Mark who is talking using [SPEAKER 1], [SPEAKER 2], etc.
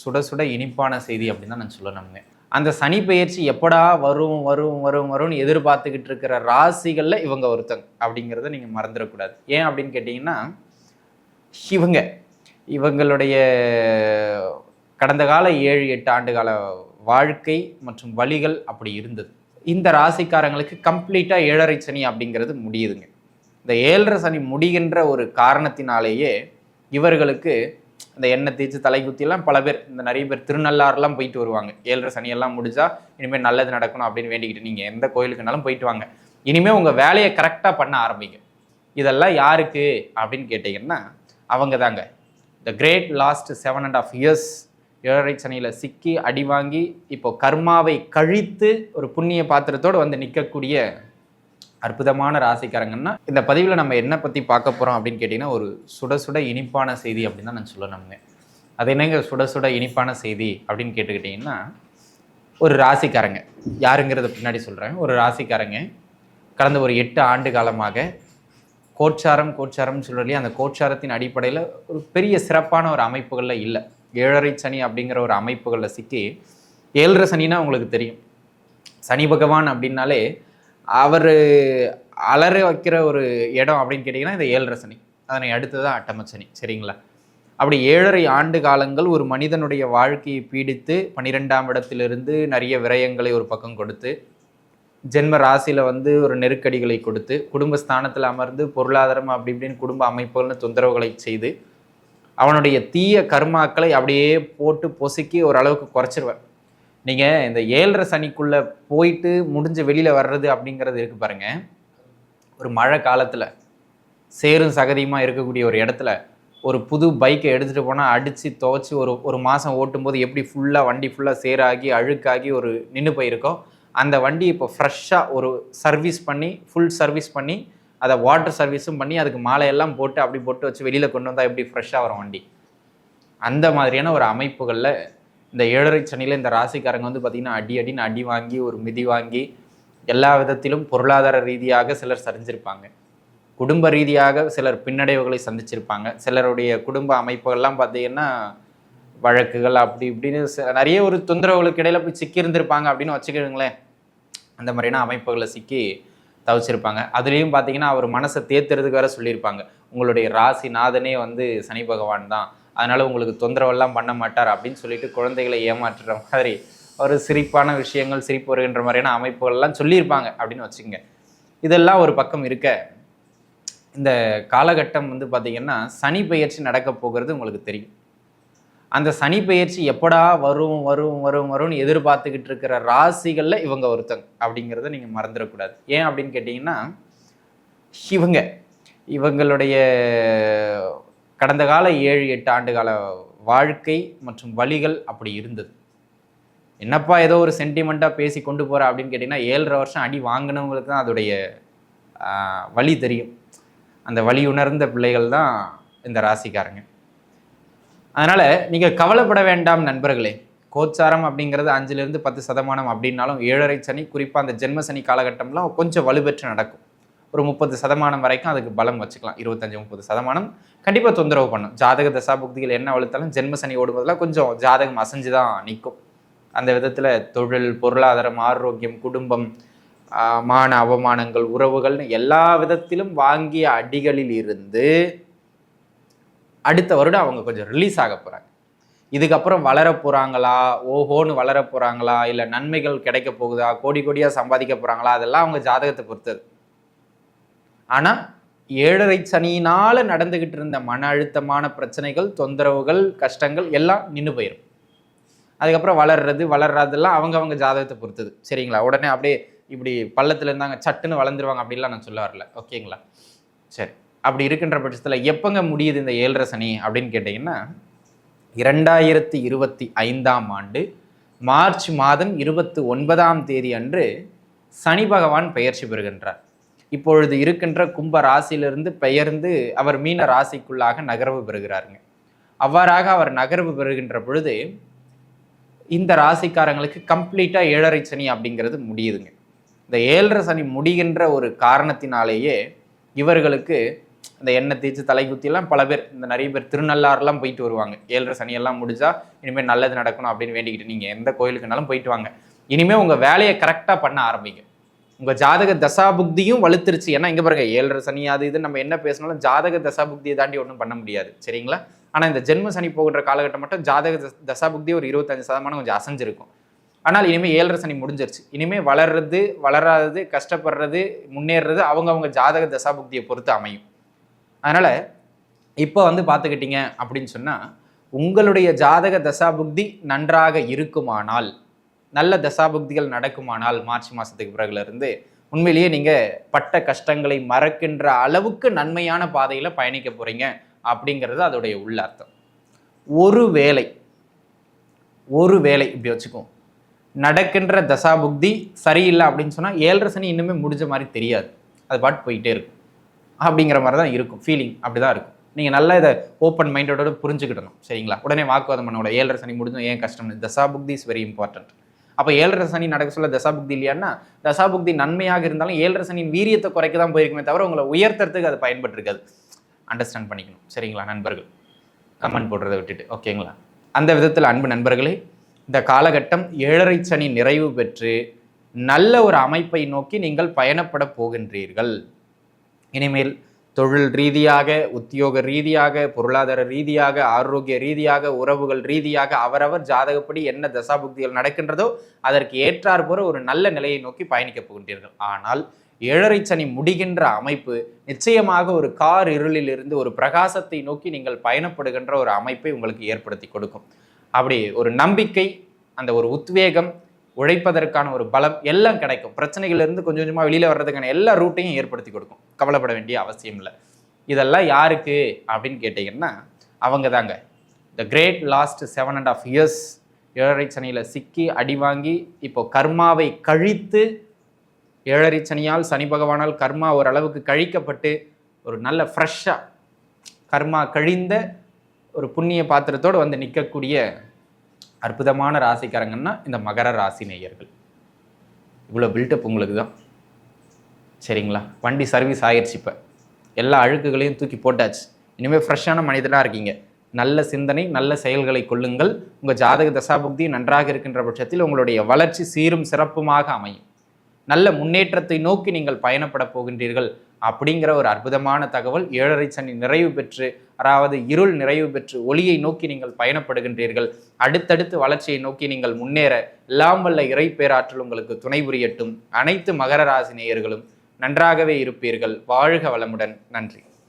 [SPEAKER 1] சுட சுட இனிப்பான செய்தி அப்படின்னு தான் நான் சொல்லணுங்க அந்த சனி பெயர்ச்சி எப்படா வரும் வரும் வரும் வரும்னு எதிர்பார்த்துக்கிட்டு இருக்கிற ராசிகளில் இவங்க ஒருத்தங்க அப்படிங்கிறத நீங்கள் மறந்துடக்கூடாது. ஏன் அப்படின்னு கேட்டிங்கன்னா இவங்க இவங்களுடைய கடந்த கால ஏழு எட்டு ஆண்டு கால வாழ்க்கை மற்றும் வழிகள் அப்படி இருந்தது. இந்த ராசிக்காரங்களுக்கு கம்ப்ளீட்டாக ஏழரை சனி அப்படிங்கிறது முடியுதுங்க. இந்த ஏழரை சனி முடிகின்ற ஒரு காரணத்தினாலேயே இவர்களுக்கு இந்த எண்ணெய் தேய்ச்சி தலை குத்திலாம் பல பேர் இந்த நிறைய பேர் திருநள்ளாறுலாம் போயிட்டு வருவாங்க. ஏழரை சனியெல்லாம் முடிஞ்சா இனிமேல் நல்லது நடக்கணும் அப்படின்னு வேண்டிக்கிட்டு நீங்கள் எந்த கோயிலுக்குனாலும் போயிட்டு வாங்க. இனிமேல் உங்கள் வேலையை கரெக்டாக பண்ண ஆரம்பிங்க. இதெல்லாம் யாருக்கு அப்படின்னு கேட்டிங்கன்னா அவங்க தாங்க. The great last seven and half years ஏழரை சனியில் சிக்கி அடி வாங்கி இப்போ கர்மாவை கழித்து ஒரு புண்ணிய பாத்திரத்தோடு வந்து நிற்கக்கூடிய அற்புதமான ராசிக்காரங்கன்னா இந்த பதிவில் நம்ம என்ன பற்றி பார்க்க போகிறோம் அப்படின்னு கேட்டிங்கன்னா ஒரு சுட சுட இனிப்பான செய்தி அப்படின்னு தான் நான் சொல்லணுங்க அது என்னங்க சுட சுட இனிப்பான செய்தி அப்படின்னு கேட்டுக்கிட்டிங்கன்னா ஒரு ராசிக்காரங்க. யாருங்கிறத பின்னாடி சொல்கிறேன் ஒரு ராசிக்காரங்க. கடந்த ஒரு எட்டு ஆண்டு காலமாக கோச்சாரம் கோச்சாரம்னு சொல்கிறலையே அந்த கோச்சாரத்தின் அடிப்படையில் ஒரு பெரிய சிறப்பான ஒரு அமைப்புகளில் இல்லை. ஏழரை சனி அப்படிங்கிற ஒரு அமைப்புகளில் சிக்கி ஏழரை சனின்னா உங்களுக்கு தெரியும். சனி பகவான் அப்படின்னாலே அவர் அலற வைக்கிற ஒரு இடம் அப்படின்னு கேட்டிங்கன்னா இந்த ஏழரை சனி. அதனை அடுத்து தான் அட்டமச்சனி சரிங்களா? அப்படி ஏழரை ஆண்டு காலங்கள் ஒரு மனிதனுடைய வாழ்க்கையை பீடித்து பன்னிரெண்டாம் இடத்திலிருந்து நிறைய விரயங்களை ஒரு பக்கம் கொடுத்து ஜென்ம ராசியில் வந்து ஒரு நெருக்கடிகளை கொடுத்து குடும்ப ஸ்தானத்தில் அமர்ந்து பொருளாதாரம் அப்படி இப்படின்னு குடும்ப அமைப்புகள்னு தொந்தரவுகளை செய்து அவனுடைய தீய கர்மாக்களை அப்படியே போட்டு பொசுக்கி ஓரளவுக்கு குறைச்சிருவேன் நீங்கள் இந்த ஏழரை சனிக்குள்ளே போயிட்டு முடிஞ்ச வெளியில் வர்றது அப்படிங்கிறது இருக்குது பாருங்கள் ஒரு மழை காலத்தில் சேரும் சகதியுமாக இருக்கக்கூடிய ஒரு இடத்துல ஒரு புது பைக்கை எடுத்துகிட்டு போனால் அடித்து துவைச்சி ஒரு ஒரு மாதம் ஓட்டும்போது எப்படி ஃபுல்லாக வண்டி ஃபுல்லாக சேராகி அழுக்காகி ஒரு நின்று போயிருக்கோ அந்த வண்டி இப்போ ஃப்ரெஷ்ஷாக ஒரு சர்வீஸ் பண்ணி ஃபுல் சர்வீஸ் பண்ணி அதை வாட்டர் சர்வீஸும் பண்ணி அதுக்கு மாலையெல்லாம் போட்டு அப்படி போட்டு வச்சு வெளியில் கொண்டு வந்தால் எப்படி ஃப்ரெஷ்ஷாக வரும் வண்டி? அந்த மாதிரியான ஒரு அமைப்புகளில் இந்த ஏழரை சனியில் இந்த ராசிக்காரங்க வந்து பார்த்திங்கன்னா அடி அடின்னு அடி வாங்கி ஒரு மிதி வாங்கி எல்லா விதத்திலும் பொருளாதார ரீதியாக சிலர் சரிஞ்சிருப்பாங்க. குடும்ப ரீதியாக சிலர் பின்னடைவுகளை சந்திச்சிருப்பாங்க. சிலருடைய குடும்ப அமைப்புகள்லாம் பார்த்தீங்கன்னா வழக்குகள் அப்படி இப்படின்னு ச- நிறைய ஒரு தொந்தரவுகளுக்கு இடையில போய் சிக்கியிருந்திருப்பாங்க அப்படின்னு வச்சுக்கிடுங்களேன் அந்த மாதிரியான அமைப்புகளை சிக்கி தவிச்சிருப்பாங்க. அதுலேயும் பார்த்தீங்கன்னா அவர் மனசை தேத்துறதுக்கு வேற சொல்லியிருப்பாங்க. உங்களுடைய ராசி நாதனே வந்து சனி பகவான் தான். அதனால் உங்களுக்கு தொந்தரவெல்லாம் பண்ண மாட்டார் அப்படின்னு சொல்லிட்டு குழந்தைகளை ஏமாற்றுற மாதிரி ஒரு சிரிப்பான விஷயங்கள் சிரிப்பு வருகின்ற மாதிரியான அமைப்புகள்லாம் சொல்லியிருப்பாங்க அப்படின்னு வச்சுக்கோங்க. இதெல்லாம் ஒரு பக்கம் இருக்க இந்த காலகட்டம் வந்து பார்த்திங்கன்னா சனி பெயர்ச்சி நடக்க போகிறது உங்களுக்கு தெரியும். அந்த சனி பெயர்ச்சி எப்படா வரும் வரும் வரும் வரும்னு எதிர்பார்த்துக்கிட்டு இருக்கிற ராசிகளில் இவங்க ஒருத்தங்க அப்படிங்கிறத நீங்கள் மறந்துடக்கூடாது. ஏன் அப்படின்னு கேட்டிங்கன்னா இவங்க இவங்களுடைய கடந்த கால ஏழு எட்டு ஆண்டு கால வாழ்க்கை மற்றும் வழிகள் அப்படி இருந்தது. என்னப்பா ஏதோ ஒரு சென்டிமெண்ட்டாக பேசி கொண்டு போகிற அப்படின்னு கேட்டிங்கன்னா ஏழரை வருஷம் அடி வாங்கினவங்களுக்கு தான் அதோடைய வழி தெரியும். அந்த வழி உணர்ந்த பிள்ளைகள் தான் இந்த ராசிக்காரங்க. அதனால் நீங்கள் கவலைப்பட வேண்டாம் நண்பர்களே. கோச்சாரம் அப்படிங்கிறது அஞ்சுலேருந்து பத்து சதமானம் அப்படின்னாலும் ஏழரை சனி குறிப்பாக அந்த ஜென்ம சனி காலகட்டம்லாம் கொஞ்சம் வலுப்பெற்று நடக்கும். ஒரு முப்பது சதமானம் வரைக்கும் அதுக்கு பலம் வச்சுக்கலாம். இருபத்தஞ்சு முப்பது சதமானம். கண்டிப்பாக தொந்தரவு பண்ணும். ஜாதக தசா புக்திகள் என்ன வலுத்தாலும் ஜென்ம சனி ஓடும்போதெல்லாம் கொஞ்சம் ஜாதகம் அசைஞ்சு தான் நிற்கும் அந்த விதத்தில் தொழில் பொருளாதாரம் ஆரோக்கியம் குடும்பம் மான அவமானங்கள் உறவுகள்னு எல்லா விதத்திலும் வாங்கிய அடிகளில் இருந்து அடுத்த வருடம் அவங்க கொஞ்சம் ரிலீஸ் ஆக போகிறாங்க இதுக்கப்புறம் வளர போகிறாங்களா ஓஹோன்னு வளர போகிறாங்களா இல்லை நன்மைகள் கிடைக்க போகுதா? கோடி கோடியாக சம்பாதிக்க போகிறாங்களா அதெல்லாம் அவங்க ஜாதகத்தை பொறுத்தது. ஆனால் ஏழரை சனியினால் நடந்துக்கிட்டு இருந்த மன அழுத்தமான பிரச்சனைகள் தொந்தரவுகள் கஷ்டங்கள் எல்லாம் நின்று போயிடும் அதுக்கப்புறம் வளர்றது வளர்றதெல்லாம் அவங்க அவங்க ஜாதகத்தை பொறுத்தது. சரிங்களா? உடனே அப்படியே இப்படி பள்ளத்தில் இருந்தாங்க சட்டுன்னு வளர்ந்துருவாங்க அப்படிலாம் நான் சொல்ல வரல. ஓகேங்களா? சரி. அப்படி இருக்கின்ற பட்சத்தில் எப்போங்க முடியுது இந்த ஏழரை சனி அப்படின்னு கேட்டிங்கன்னா இரண்டாயிரத்தி இருபத்தி ஐந்தாம் ஆண்டு மார்ச் மாதம் இருபத்தி ஒன்பதாம் தேதி அன்று சனி பகவான் பெயர்ச்சி பெறுகின்றார். இப்பொழுது இருக்கின்ற கும்ப ராசியிலிருந்து பெயர்ந்து அவர் மீன ராசிக்குள்ளாக நகர்வு பெறுகிறாருங்க. அவ்வாறாக அவர் நகர்வு பெறுகின்ற பொழுது இந்த ராசிக்காரங்களுக்கு கம்ப்ளீட்டாக ஏழரை சனி அப்படிங்கிறது முடியுதுங்க. இந்த ஏழரை சனி முடிகின்ற ஒரு காரணத்தினாலேயே இவர்களுக்கு இந்த எண்ணெய் தேய்ச்சி தலை குத்தியெல்லாம் பல பேர் இந்த நிறைய பேர் திருநள்ளாறுலாம் போயிட்டு வருவாங்க. ஏழரை சனியெல்லாம் முடிஞ்சா இனிமேல் நல்லது நடக்கணும் அப்படின்னு வேண்டிக்கிட்டு நீங்கள் எந்த கோயிலுக்குனாலும் போயிட்டு வாங்க. இனிமேல் உங்கள் வேலையை கரெக்டாக பண்ண ஆரம்பிங்க. உங்கள் ஜாதக தசாபுக்தியும் வலுத்துருச்சு. ஏன்னா இங்கே பாருங்க ஏழரை சனி அது இது நம்ம என்ன பேசினாலும் ஜாதக தசாபுக்தியை தாண்டி ஒன்றும் பண்ண முடியாது. சரிங்களா? ஆனால் இந்த ஜென்ம சனி போகின்ற காலகட்டம் மட்டும் ஜாதக தச- தசாபுக்தி ஒரு இருபத்தஞ்சு சதமானம் கொஞ்சம் அசைஞ்சிருக்கும். ஆனால் இனிமேல் ஏழரை சனி முடிஞ்சிருச்சு. இனிமேல் வளர்றது வளராதது கஷ்டப்படுறது முன்னேறது அவங்கவுங்க ஜாதக தசாபுக்தியை பொறுத்து அமையும். அதனால் இப்போ வந்து பார்த்துக்கிட்டீங்க அப்படின்னு சொன்னால் உங்களுடைய ஜாதக தசாபுக்தி நன்றாக இருக்குமானால் நல்ல தசாபுக்திகள் நடக்குமானால் மார்ச் மாதத்துக்கு பிறகுலேருந்து உண்மையிலேயே நீங்கள் பட்ட கஷ்டங்களை மறக்கின்ற அளவுக்கு நன்மையான பாதையில் பயணிக்க போகிறீங்க அப்படிங்கிறது அதோடைய உள்ளார்த்தம். ஒரு வேலை ஒரு வேலை இப்படி வச்சுக்குவோம் நடக்கின்ற தசாபுக்தி சரியில்லை அப்படின்னு சொன்னால் ஏழரை சனி இன்னுமே முடிஞ்ச மாதிரி தெரியாது. அது பாட்டு போயிட்டே இருக்கும். அப்படிங்கிற மாதிரி தான் இருக்கும். ஃபீலிங் அப்படி தான் இருக்கும். நீங்கள் நல்லா இதை ஓப்பன் மைண்டோட புரிஞ்சுக்கிடணும். சரிங்களா? உடனே வாக்குவாதம் பண்ண ஏழரை சனி முடிஞ்சோம் ஏன் கஷ்டம்? தசாபுக்தி இஸ் வெரி இம்பார்ட்டன்ட் அப்போ ஏழரை சனி நடக்க சொல்ல தசாபுக்தி இல்லையான்னா தசாபுக்தி நன்மையாக இருந்தாலும் ஏழரை சனியின் வீரியத்தை குறைக்க தான் போயிருக்குமே தவிர உங்களை உயர்த்துறதுக்கு அது பயன்பட்டிருக்காது. அண்டர்ஸ்டாண்ட் பண்ணிக்கணும். சரிங்களா நண்பர்கள்? கமெண்ட் போடுறதை விட்டுட்டு. ஓகேங்களா? அந்த விதத்தில் அன்பு நண்பர்களே இந்த காலகட்டம் ஏழரை சனி நிறைவு பெற்று நல்ல ஒரு அமைப்பை நோக்கி நீங்கள் பயணப்பட போகின்றீர்கள். இனிமேல் தொழில் ரீதியாக உத்தியோக ரீதியாக பொருளாதார ரீதியாக ஆரோக்கிய ரீதியாக உறவுகள் ரீதியாக அவரவர் ஜாதகப்படி என்ன தசாபுக்திகள் நடக்கின்றதோ அதற்கு ஏற்றாற்போற ஒரு நல்ல நிலையை நோக்கி பயணிக்கப் போகின்றீர்கள். ஆனால் ஏழரை சனி முடிகின்ற அமைப்பு நிச்சயமாக ஒரு கார் இருளில் இருந்து ஒரு பிரகாசத்தை நோக்கி நீங்கள் பயணப்படுகின்ற ஒரு அமைப்பை உங்களுக்கு ஏற்படுத்தி கொடுக்கும். அப்படி ஒரு நம்பிக்கை அந்த ஒரு உத்வேகம் உழைப்பதற்கான ஒரு பலம் எல்லாம் கிடைக்கும். பிரச்சனைகள்ல இருந்து கொஞ்சம் கொஞ்சமாக வெளியில் வர்றதுக்கான எல்லா ரூட்டையும் ஏற்படுத்தி கொடுக்கும். கவலைப்பட வேண்டிய அவசியம் இல்லை. இதெல்லாம் யாருக்கு அப்படின்னு கேட்டிங்கன்னா அவங்க தாங்க the great last seven and half years ஏழரை சனியில் சிக்கி அடி வாங்கி இப்போ கர்மாவை கழித்து ஏழரை சனியால் சனி பகவானால் கர்மா ஓரளவுக்கு கழிக்கப்பட்டு ஒரு நல்ல ஃப்ரெஷ்ஷாக கர்மா கழிந்த ஒரு புண்ணிய பாத்திரத்தோடு வந்து நிற்கக்கூடிய அற்புதமான ராசிக்காரங்கன்னா இந்த மகர ராசி நேயர்கள். இவ்வளோ பில்டப் உங்களுக்கு தான் சரிங்களா? வண்டி சர்வீஸ் ஆயிடுச்சு இப்போ. எல்லா அழுக்குகளையும் தூக்கி போட்டாச்சு. இனிமேல் ஃப்ரெஷ்ஷான மனிதனாக இருக்கீங்க. நல்ல சிந்தனை நல்ல செயல்களை கொள்ளுங்கள். உங்கள் ஜாதக தசாபுக்தி நன்றாக இருக்கின்ற பட்சத்தில் உங்களுடைய வளர்ச்சி சீரும் சிறப்புமாக அமையும். நல்ல முன்னேற்றத்தை நோக்கி நீங்கள் பயணப்பட போகின்றீர்கள். அப்படிங்கிற ஒரு அற்புதமான தகவல். ஏழரை சனி நிறைவு பெற்று அதாவது இருள் நிறைவு பெற்று ஒளியை நோக்கி நீங்கள் பயணப்படுகின்றீர்கள். அடுத்தடுத்து வளர்ச்சியை நோக்கி நீங்கள் முன்னேற எல்லாம் வல்ல இறை பேராற்றல் உங்களுக்கு துணை புரியட்டும். அனைத்து மகர ராசி நேயர்களும் நன்றாகவே இருப்பீர்கள். வாழ்க வளமுடன். நன்றி.